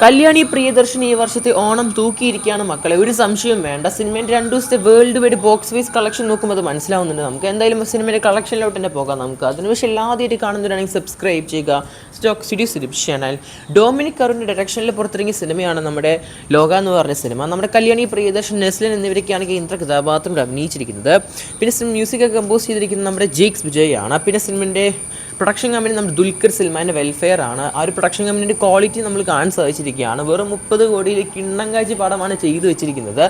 കല്യാണി പ്രിയദർശിനി ഈ വർഷത്തെ ഓണം തൂക്കിയിരിക്കുകയാണ് മക്കളെ. ഒരു സംശയം വേണ്ട. സിനിമയുടെ രണ്ട് ദിവസത്തെ world wide box wise collection നോക്കുമ്പോൾ അത് മനസ്സിലാവുന്നുണ്ട് നമുക്ക്. എന്തായാലും സിനിമയുടെ കളക്ഷനിലോട്ട് തന്നെ പോകാം നമുക്ക്. അതിന് പക്ഷേ എല്ലാദ്യമായിട്ട് കാണുന്നവരാണെങ്കിൽ സബ്സ്ക്രൈബ് ചെയ്യുക. സ്റ്റോക്ക് സ്റ്റുഡിയോ സിലിപ് ചാനൽ ഡൊമിനിക് കറുവിന്റെ ഡയറക്ഷനിൽ പുറത്തിറങ്ങിയ സിനിമയാണ് നമ്മുടെ ലോക എന്ന് പറഞ്ഞ സിനിമ. നമ്മുടെ കല്യാണി പ്രിയദർശൻ നെസ്ലിൻ എന്നിവരൊക്കെയാണ് കേന്ദ്ര കഥാപാത്രം അഭിനയിച്ചിരിക്കുന്നത്. പിന്നെ സിനിമ മ്യൂസിക് കമ്പോസ് ചെയ്തിരിക്കുന്നത് നമ്മുടെ ജേക്സ് വിജയ് ആണ് പിന്നെ സിനിമയുടെ പ്രൊഡക്ഷൻ കമ്പനി നമ്മുടെ ദുൽഖർ സൽമാന്റെ വെൽഫെയർ ആണ്. ആ ഒരു പ്രൊഡക്ഷൻ കമ്പനിയുടെ ക്വാളിറ്റി നമ്മൾ കാണാൻ സാധിച്ചിരിക്കുകയാണ്. വെറും മുപ്പത് കോടിയിൽ കിണ്ണം കാഴ്ച പടമാണ് ചെയ്തു വെച്ചിരിക്കുന്നത്.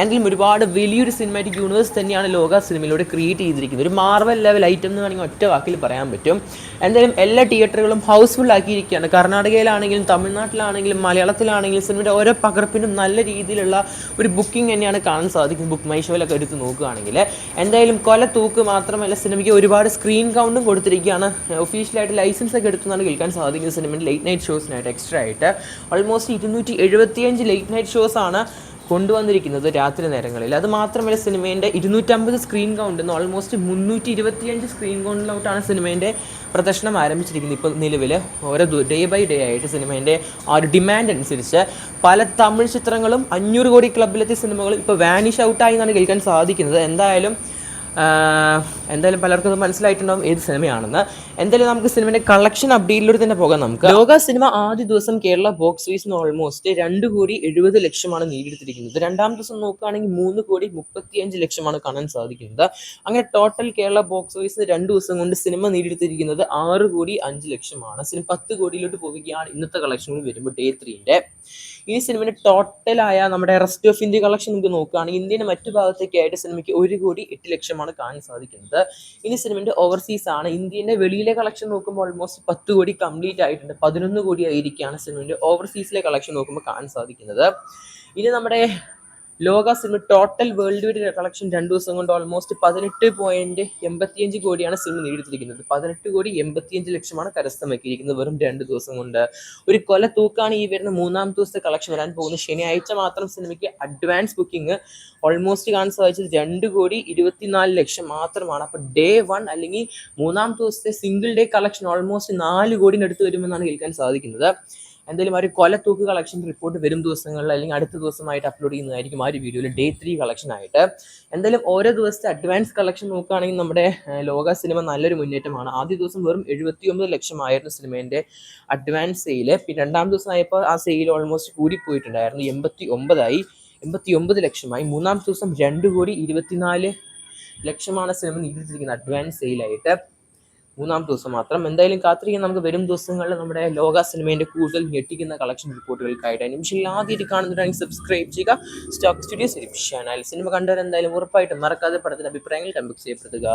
എന്തെങ്കിലും ഒരുപാട് വലിയൊരു സിനിമാറ്റിക് യൂണിവേഴ്സ് തന്നെയാണ് ലോക സിനിമയിലൂടെ ക്രിയേറ്റ് ചെയ്തിരിക്കുന്നത്. ഒരു മാർവൽ ലെവൽ ഐറ്റം എന്ന് വേണമെങ്കിൽ ഒറ്റ വാക്കിൽ പറയാൻ പറ്റും. എന്തായാലും എല്ലാ തിയേറ്ററുകളും ഹൗസ്ഫുൾ ആക്കിയിരിക്കുകയാണ്. കർണാടകയിലാണെങ്കിലും തമിഴ്നാട്ടിലാണെങ്കിലും മലയാളത്തിലാണെങ്കിലും സിനിമയുടെ ഓരോ പകർപ്പിനും നല്ല രീതിയിലുള്ള ഒരു ബുക്കിംഗ് തന്നെയാണ് കാണാൻ സാധിക്കുന്നത്. ബുക്ക് മൈ ഷോയിലൊക്കെ എടുത്ത് നോക്കുകയാണെങ്കിൽ. എന്തായാലും കൊല തൂക്ക് മാത്രമല്ല സിനിമയ്ക്ക് ഒരുപാട് സ്ക്രീൻ കൗണ്ടും കൊടുത്തിരിക്കുകയാണ്. ഒഫീഷ്യലായിട്ട് ലൈസൻസ് ഒക്കെ എടുത്തുനിന്നാണ് കേൾക്കാൻ സാധിക്കുന്നത് സിനിമയിൽ ലേറ്റ് നൈറ്റ് ഷോസിനായിട്ട് എക്സ്ട്രാ ആയിട്ട്. ഓൾമോസ്റ്റ് ഇരുന്നൂറ്റി എഴുപത്തിയഞ്ച് ലേറ്റ് നൈറ്റ് ഷോസ് ആണ് കൊണ്ടുവന്നിരിക്കുന്നത് രാത്രി നേരങ്ങളിൽ. അത് മാത്രമല്ല സിനിമേന്റെ ഇരുന്നൂറ്റമ്പത് സ്ക്രീൻ കൗണ്ടിൽ നിന്ന് ഓൾമോസ്റ്റ് മുന്നൂറ്റി ഇരുപത്തിയഞ്ച് സ്ക്രീൻ കൗണ്ടിലോട്ടാണ് സിനിമേന്റെ പ്രദർശനം ആരംഭിച്ചിരിക്കുന്നത് ഇപ്പോൾ നിലവിൽ ഓരോ ഡേ ബൈ ഡേ ആയിട്ട് സിനിമേന്റെ ആ ഒരു ഡിമാൻഡ് അനുസരിച്ച് പല തമിഴ് ചിത്രങ്ങളും അഞ്ഞൂറ് കോടി ക്ലബിലെത്തിയ സിനിമകളും ഇപ്പോൾ വാനിഷ് ഔട്ടായി എന്നാണ് കേൾക്കാൻ സാധിക്കുന്നത്. എന്തായാലും എന്തായാലും പലർക്കും മനസ്സിലായിട്ടുണ്ടാവും ഏത് സിനിമയാണെന്ന്. എന്തായാലും നമുക്ക് സിനിമയുടെ കളക്ഷൻ അപ്ഡേറ്റിലൂടെ തന്നെ പോകാം നമുക്ക്. ലോക സിനിമ ആദ്യ ദിവസം കേരള ബോക്സ് ഓഫീസിന് ഓൾമോസ്റ്റ് രണ്ട് കോടി എഴുപത് ലക്ഷമാണ് നേടിയെടുത്തിരിക്കുന്നത്. രണ്ടാം ദിവസം നോക്കുകയാണെങ്കിൽ മൂന്ന് കോടി മുപ്പത്തിയഞ്ച് ലക്ഷമാണ് കാണാൻ സാധിക്കുന്നത്. അങ്ങനെ ടോട്ടൽ കേരള ബോക്സ് ഓഫീസിന് രണ്ട് ദിവസം കൊണ്ട് സിനിമ നേടിയെടുത്തിരിക്കുന്നത് ആറ് കോടി അഞ്ച് ലക്ഷമാണ്. സിനിമ പത്ത് കോടിയിലോട്ട് പോവുകയാണ് ഇന്നത്തെ കളക്ഷൻ വരുമ്പോൾ ഡേ ത്രീന്റെ ഈ സിനിമയുടെ ടോട്ടലായ നമ്മുടെ റെസ്റ്റ് ഓഫ് ഇന്ത്യ കളക്ഷൻ നമുക്ക് നോക്കുകയാണെങ്കിൽ ഇന്ത്യയുടെ മറ്റു ഭാഗത്തേക്കായിട്ട് സിനിമയ്ക്ക് ഒരു കോടി എട്ട് ലക്ഷമാണ് കാണാൻ സാധിക്കുന്നത്. ഇനി സിനിമയുടെ ഓവർസീസ് ആണ്. ഇന്ത്യന്റെ വെളിയിലെ കളക്ഷൻ നോക്കുമ്പോൾ ഓൾമോസ്റ്റ് പത്ത് കോടി കംപ്ലീറ്റ് ആയിട്ടുണ്ട്. പതിനൊന്ന് കോടി ആയിരിക്കുകയാണ് സിനിമയുടെ ഓവർസീസിലെ കളക്ഷൻ നോക്കുമ്പോൾ കാണാൻ സാധിക്കുന്നത്. ഇനി നമ്മുടെ ലോക സിനിമ ടോട്ടൽ വേൾഡ് വൈഡ് കളക്ഷൻ രണ്ട് ദിവസം കൊണ്ട് ഓൾമോസ്റ്റ് പതിനെട്ട് പോയിന്റ് എൺപത്തിയഞ്ച് കോടിയാണ് സിനിമ നേടിയെടുത്തിരിക്കുന്നത്. പതിനെട്ട് കോടി എൺപത്തിയഞ്ച് ലക്ഷമാണ് കരസ്ഥമാക്കിയിരിക്കുന്നത് വെറും രണ്ട് ദിവസം കൊണ്ട്. ഒരു കൊല തൂക്കാണ് ഈ വരുന്ന മൂന്നാം ദിവസത്തെ കളക്ഷൻ വരാൻ പോകുന്നത്. ശനിയാഴ്ച മാത്രം സിനിമയ്ക്ക് അഡ്വാൻസ് ബുക്കിംഗ് ഓൾമോസ്റ്റ് കാണാൻ സാധിച്ചത് രണ്ട് കോടി ഇരുപത്തിനാല് ലക്ഷം മാത്രമാണ്. അപ്പോൾ ഡേ വൺ അല്ലെങ്കിൽ മൂന്നാം ദിവസത്തെ സിംഗിൾ ഡേ കളക്ഷൻ ഓൾമോസ്റ്റ് നാല് കോടിനടുത്ത് വരുമെന്നാണ് കേൾക്കാൻ സാധിക്കുന്നത്. എന്തായാലും ആ ഒരു കൊലത്തൂക്ക് തൂക്ക് കളക്ഷൻ റിപ്പോർട്ട് വരും ദിവസങ്ങളിൽ അല്ലെങ്കിൽ അടുത്ത ദിവസമായിട്ട് അപ്ലോഡ് ചെയ്യുന്നതായിരിക്കും ആ ഒരു വീഡിയോയിൽ ഡേ ത്രീ കളക്ഷൻ ആയിട്ട്. എന്തായാലും ഓരോ ദിവസത്തെ അഡ്വാൻസ് കളക്ഷൻ നോക്കുകയാണെങ്കിൽ നമ്മുടെ ലോക സിനിമ നല്ലൊരു മുന്നേറ്റമാണ്. ആദ്യ ദിവസം വെറും എഴുപത്തി ഒമ്പത് ലക്ഷമായിരുന്നു സിനിമേന്റെ അഡ്വാൻസ് സെയിൽ പിന്നെ രണ്ടാം ദിവസം ആയപ്പോൾ ആ സെയിൽ ഓൾമോസ്റ്റ് കൂടിപ്പോയിട്ടുണ്ടായിരുന്നു. എൺപത്തി ഒമ്പതായി എൺപത്തി ഒമ്പത് ലക്ഷമായി. മൂന്നാം ദിവസം രണ്ട് കോടി ഇരുപത്തിനാല് ലക്ഷമാണ് സിനിമ നേടിയിരിക്കുന്നത് അഡ്വാൻസ് സെയിലായിട്ട് മൂന്നാം ദിവസം മാത്രം. എന്തായാലും കാത്തിരിക്കാൻ നമുക്ക് വരും ദിവസങ്ങളിൽ നമ്മുടെ ലോക സിനിമേന്റെ കൂടുതൽ ഞെട്ടിക്കുന്ന കളക്ഷൻ റിപ്പോർട്ടുകൾക്കായിട്ട് നിമിഷം ആദ്യമായിട്ട് കാണുന്നുണ്ടെങ്കിൽ സബ്സ്ക്രൈബ് ചെയ്യുക. സ്റ്റോക്ക് സ്റ്റുഡിയോ സിലിപ് ചാനൽ സിനിമ കണ്ടവർ എന്തായാലും ഉറപ്പായിട്ടും മറക്കാതെ പടത്തിന്റെ അഭിപ്രായങ്ങൾ കമ്പക്സ് ചെയ്യപ്പെടുത്തുക